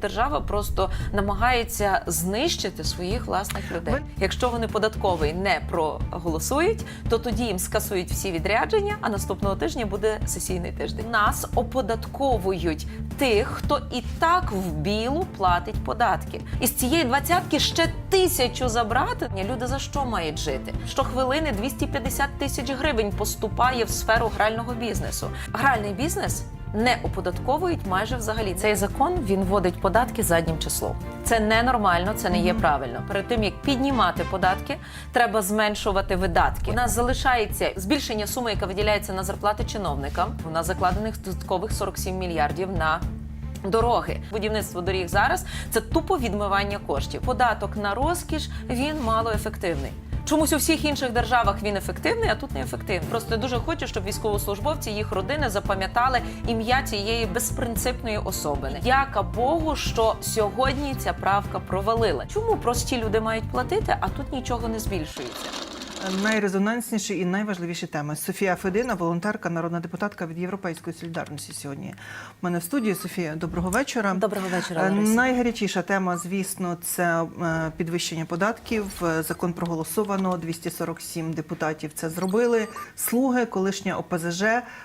Держава просто намагається знищити своїх власних людей. Якщо вони податковий не проголосують, то тоді їм скасують всі відрядження. А наступного тижня буде сесійний тиждень. Нас оподатковують тих, хто і так в білу платить податки. Із цієї двадцятки ще тисячу забрати. Люди за що мають жити? Щохвилини 250 тисяч гривень поступає в сферу грального бізнесу. Гральний бізнес не оподатковують майже взагалі. Цей закон він вводить податки заднім числом. Це ненормально, це не є правильно. Перед тим як піднімати податки, треба зменшувати видатки. У нас залишається збільшення суми, яка виділяється на зарплати чиновникам. У нас закладених додаткових 47 мільярдів на. Дороги, будівництво доріг зараз це тупо відмивання коштів. Податок на розкіш він малоефективний. Чомусь у всіх інших державах він ефективний, а тут не ефективний. Просто дуже хочу, щоб військовослужбовці, їх родини запам'ятали ім'я цієї безпринципної особини. Дяка Богу, що сьогодні ця правка провалила. Чому прості люди мають платити, а тут нічого не збільшується? Найрезонансніші і найважливіші теми. Софія Федина, волонтерка, народна депутатка від Європейської солідарності. Сьогодні в мене в студії. Софія, доброго вечора. Доброго вечора, Е, Лариса. Найгарячіша тема, звісно, це е, підвищення податків. Е, Закон проголосовано. 247 депутатів це зробили. Слуги, колишня ОПЗЖ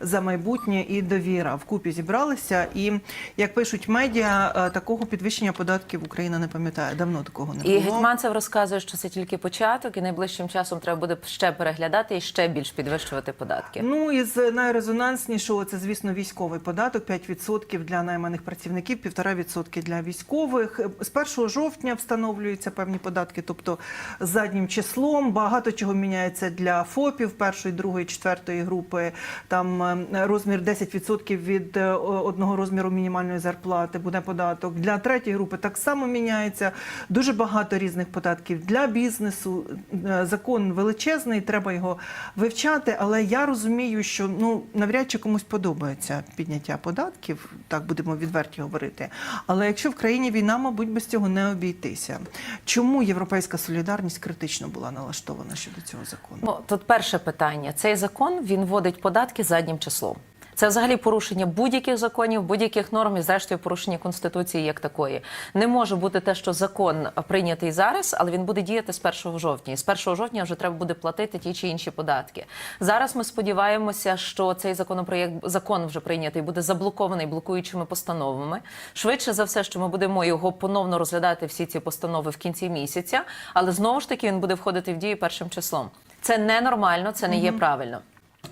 за майбутнє і довіра вкупі зібралися. І як пишуть медіа, е, такого підвищення податків Україна не пам'ятає. Давно такого не І. Гетьманцев розказує, що це тільки початок, і найближчим часом треба буде ще переглядати і ще більш підвищувати податки. Ну із найрезонанснішого це, звісно, військовий податок 5% для найманих працівників, 1,5% для військових. З 1 жовтня встановлюються певні податки, тобто заднім числом. Багато чого міняється для ФОПів першої, другої, четвертої групи. Там е, розмір 10% від е, одного розміру мінімальної зарплати буде податок. Для третьої групи так само міняється. Дуже багато різних податків для бізнесу. Е, Закон величезний, треба його вивчати. Але я розумію, що ну навряд чи комусь подобається підняття податків, так будемо відверті говорити. Але якщо в країні війна, мабуть, без цього не обійтися. Чому європейська солідарність критично була налаштована щодо цього закону? Ну, тут перше питання. Цей закон він вводить податки заднім числом. Це взагалі порушення будь-яких законів, будь-яких норм і зрештою порушення конституції як такої. Не може бути те, що закон прийнятий зараз, але він буде діяти з 1 жовтня. І з 1 жовтня вже треба буде платити ті чи інші податки. Зараз ми сподіваємося, що цей законопроєкт закон вже прийнятий буде заблокований блокуючими постановами. Швидше за все, що ми будемо його поновно розглядати всі ці постанови в кінці місяця, але знову ж таки він буде входити в дію першим числом. Це ненормально, це не є правильно.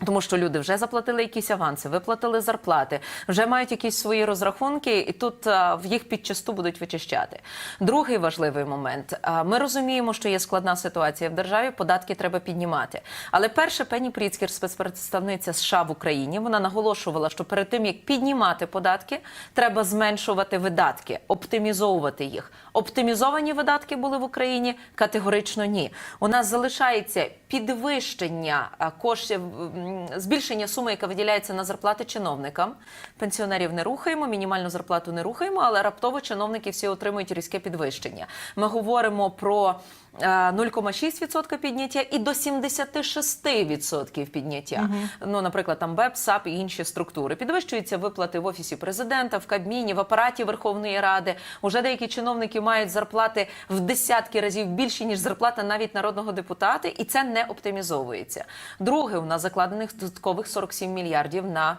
Тому що люди вже заплатили якісь аванси, виплатили зарплати, вже мають якісь свої розрахунки, і тут а, в їх підчасту будуть вичищати. Другий важливий момент: а, ми розуміємо, що є складна ситуація в державі, податки треба піднімати. Але перше Пені Пріцкер, спецпредставниця США в Україні, вона наголошувала, що перед тим як піднімати податки, треба зменшувати видатки, оптимізовувати їх. Оптимізовані видатки були в Україні категорично ні. У нас залишається підвищення коштів, м, збільшення суми, яка виділяється на зарплати чиновникам. Пенсіонерів не рухаємо, мінімальну зарплату не рухаємо, але раптово чиновники всі отримують різке підвищення. Ми говоримо про 0,6% підняття і до 76% підняття. Ну, наприклад, там БЕП, САП і інші структури. Підвищуються виплати в офісі президента, в Кабміні, в апараті Верховної Ради. Уже деякі чиновники мають зарплати в десятки разів більші ніж зарплата навіть народного депутата, і це не оптимізовується. Друге, у нас закладених додаткових 47 мільярдів на.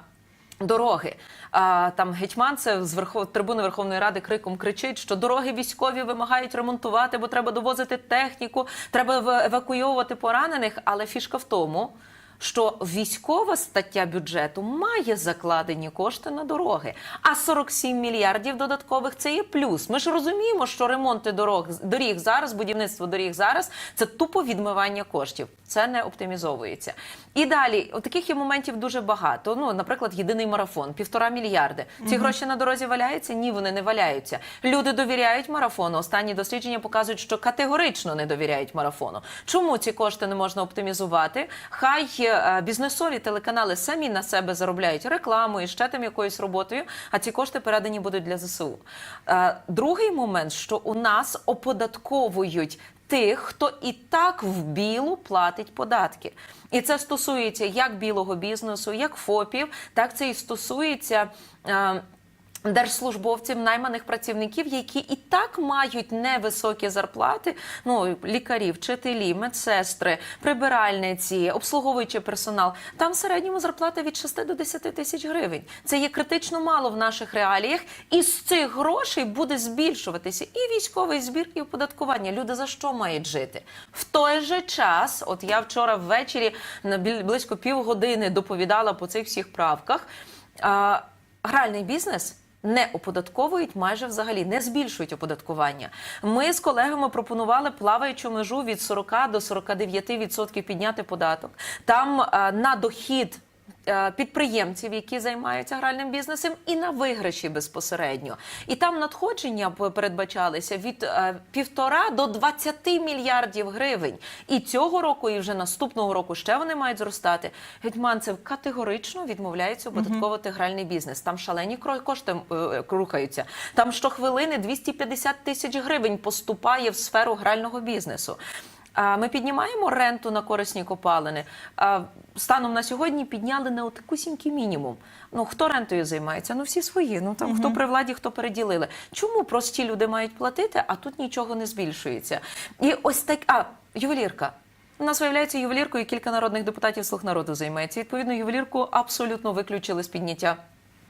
Дороги а, там гетьманцев з верхов... трибуни Верховної Ради криком кричить, що дороги військові вимагають ремонтувати, бо треба довозити техніку, треба ев- евакуйовувати поранених. Але фішка в тому, що військова стаття бюджету має закладені кошти на дороги. А 47 мільярдів додаткових це є плюс. Ми ж розуміємо, що ремонти дорог доріг зараз, будівництво доріг зараз це тупо відмивання коштів. Це не оптимізовується. І далі, таких є моментів дуже багато. Ну, наприклад, єдиний марафон, півтора мільярди. Ці гроші на дорозі валяються? Ні, вони не валяються. Люди довіряють марафону. Останні дослідження показують, що категорично не довіряють марафону. Чому ці кошти не можна оптимізувати? Хай е, бізнесові телеканали самі на себе заробляють рекламою, ще там якоюсь роботою, а ці кошти передані будуть для ЗСУ. Е, Другий момент, що у нас оподатковують тих, хто і так в білу платить податки. І це стосується як білого бізнесу, як ФОПів, так це і стосується. е, Держслужбовців, найманих працівників, які і так мають невисокі зарплати, ну лікарі, вчителі, медсестри, прибиральниці, обслуговуючий персонал. Там в середньому зарплата від 6 до 10 тисяч гривень. Це є критично мало в наших реаліях, і з цих грошей буде збільшуватися і військовий збір, і оподаткування. Люди за що мають жити? В той же час, от я вчора ввечері на близько півгодини доповідала по цих всіх правках. А, гральний бізнес. Не оподатковують майже взагалі, не збільшують оподаткування. Ми з колегами пропонували плаваючу межу від 40 до 49% підняти податок. Там е, на дохід підприємців, які займаються гральним бізнесом, і на виграші безпосередньо. І там надходження передбачалися від е, півтора до 20 мільярдів гривень. І цього року, і вже наступного року ще вони мають зростати. Гетьманцев категорично відмовляється оподатковувати гральний бізнес. Там шалені кошти е, рухаються. Там щохвилини 250 тисяч гривень поступає в сферу грального бізнесу. Ми піднімаємо ренту на корисні копалини. Станом на сьогодні підняли на отакусінький мінімум. Ну хто рентою займається? Ну всі свої. Ну там хто при владі, хто переділили. Чому прості люди мають платити, а тут нічого не збільшується? І ось так. А ювелірка. У нас виявляється ювеліркою кілька народних депутатів слуг народу займається. Відповідно, ювелірку абсолютно виключили з підняття.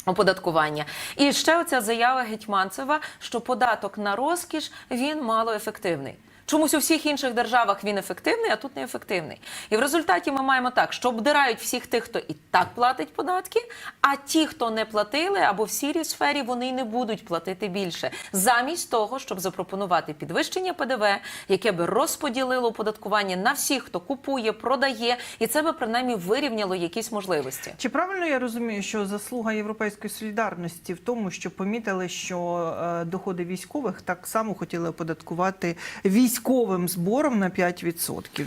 Оподаткування і ще оця заява Гетьманцева, що податок на розкіш він малоефективний. Чомусь у всіх інших державах він ефективний, а тут не ефективний. І в результаті ми маємо так, що обдирають всіх тих, хто і так платить податки, а ті, хто не платили або в сірій сфері, вони й не будуть платити більше. Замість того, щоб запропонувати підвищення ПДВ, яке би розподілило оподаткування на всіх, хто купує, продає, і це би принаймні вирівняло якісь можливості. Чи правильно я розумію, що заслуга європейської солідарності в тому, що помітили, що е, доходи військових так само хотіли оподаткувати військовим збором на 5%?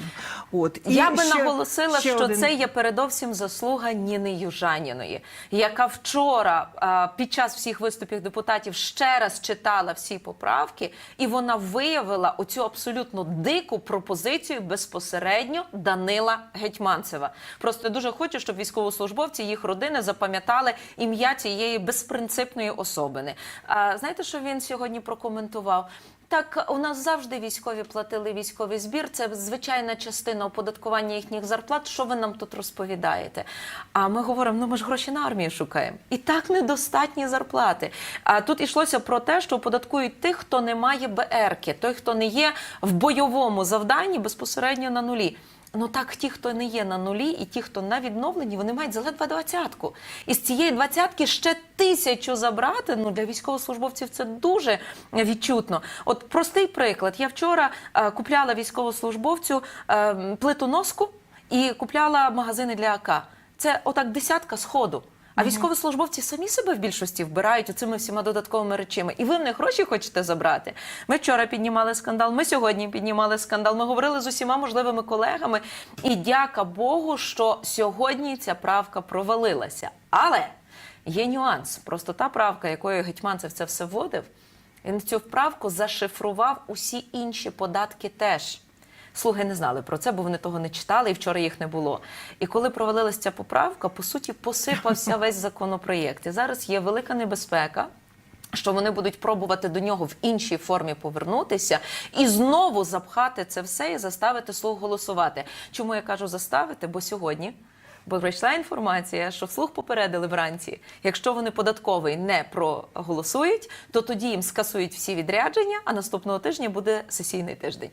От І Я би ще- наголосила, ще що один- це є передовсім заслуга Ніни Южаніної, яка вчора а, під час всіх виступів депутатів ще раз читала всі поправки, і вона виявила оцю абсолютно дику пропозицію безпосередньо Данила Гетьманцева. Просто я дуже хочу, щоб військовослужбовці їх родини запам'ятали ім'я цієї безпринципної особини. А, знаєте, що він сьогодні прокоментував? Так, у нас завжди військові платили військовий збір. Це звичайна частина оподаткування їхніх зарплат. Що ви нам тут розповідаєте? А ми говоримо: ну ми ж гроші на армію шукаємо. І так недостатні зарплати. А тут йшлося про те, що оподаткують тих, хто не має БРки, той, хто не є в бойовому завданні безпосередньо на нулі. Ну так, ті, хто не є на нулі, і ті, хто на відновленні, вони мають заледве двадцятку. І з цієї двадцятки ще тисячу забрати. Ну для військовослужбовців це дуже відчутно. От простий приклад. Я вчора е, купляла військовослужбовцю е, плитоноску і купляла магазини для АК. Це отак десятка сходу. А військовослужбовці самі себе в більшості вбирають оцими всіма додатковими речами. І ви в них гроші хочете забрати. Ми вчора піднімали скандал. Ми сьогодні піднімали скандал. Ми говорили з усіма можливими колегами. І дяка Богу, що сьогодні ця правка провалилася. Але є нюанс. Просто та правка, якою Гетьманцев це все вводив, він цю вправку зашифрував усі інші податки теж. Слуги не знали про це, бо вони того не читали, і вчора їх не було. І коли провалилася ця поправка, по суті, посипався весь законопроєкт. І зараз є велика небезпека. Що вони будуть пробувати до нього в іншій формі повернутися і знову запхати це все і заставити слуг голосувати. Чому я кажу заставити? Бо сьогодні бо прийшла інформація, що вслух попередили вранці. Якщо вони податковий не проголосують, то тоді їм скасують всі відрядження, а наступного тижня буде сесійний тиждень.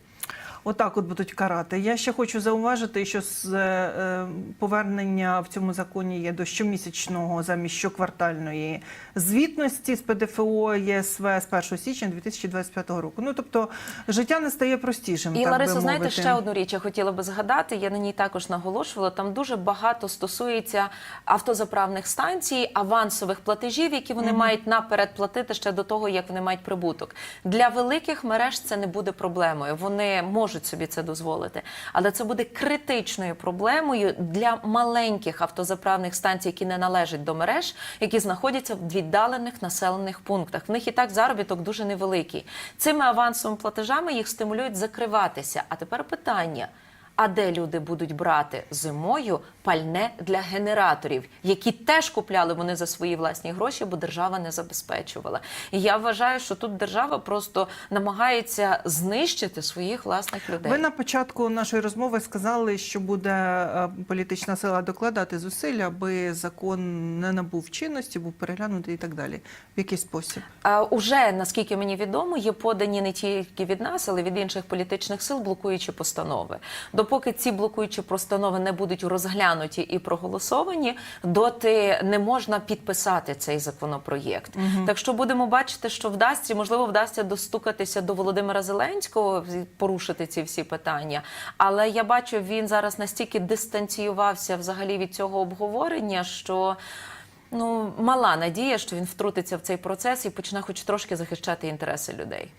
Отак от будуть карати. Я ще хочу зауважити, що з е, повернення в цьому законі є до щомісячного замість щоквартальної звітності з ПДФО ЄСВ з 1 січня 2025 року. Ну тобто життя не стає простішим. І так Лариса, би знаєте, ще одну річ я хотіла би згадати. Я на ній також наголошувала. Там дуже багато стосується автозаправних станцій, авансових платежів, які вони мають наперед платити ще до того, як вони мають прибуток. Для великих мереж це не буде проблемою. Вони можуть собі це дозволити, але це буде критичною проблемою для маленьких автозаправних станцій, які не належать до мереж, які знаходяться в віддалених населених пунктах. В них і так заробіток дуже невеликий. Цими авансовими платежами їх стимулюють закриватися. А тепер питання. А де люди будуть брати зимою пальне для генераторів, які теж купляли вони за свої власні гроші, бо держава не забезпечувала. І я вважаю, що тут держава просто намагається знищити своїх власних людей. Ви на початку нашої розмови сказали, що буде е, політична сила докладати зусиль, аби закон не набув чинності, був переглянутий і так далі. В який спосіб? А, Уже наскільки мені відомо, є подані не тільки від нас, але від інших політичних сил блокуючі постанови. Допоки ці блокуючі постанови не будуть розглянуті і проголосовані, доти не можна підписати цей законопроєкт. Так що будемо бачити, що вдасться, можливо, вдасться достукатися до Володимира Зеленського, порушити ці всі питання. Але я бачу, він зараз настільки дистанціювався взагалі від цього обговорення, що. Ну, мала надія, що він втрутиться в цей процес і почне хоч трошки захищати інтереси людей.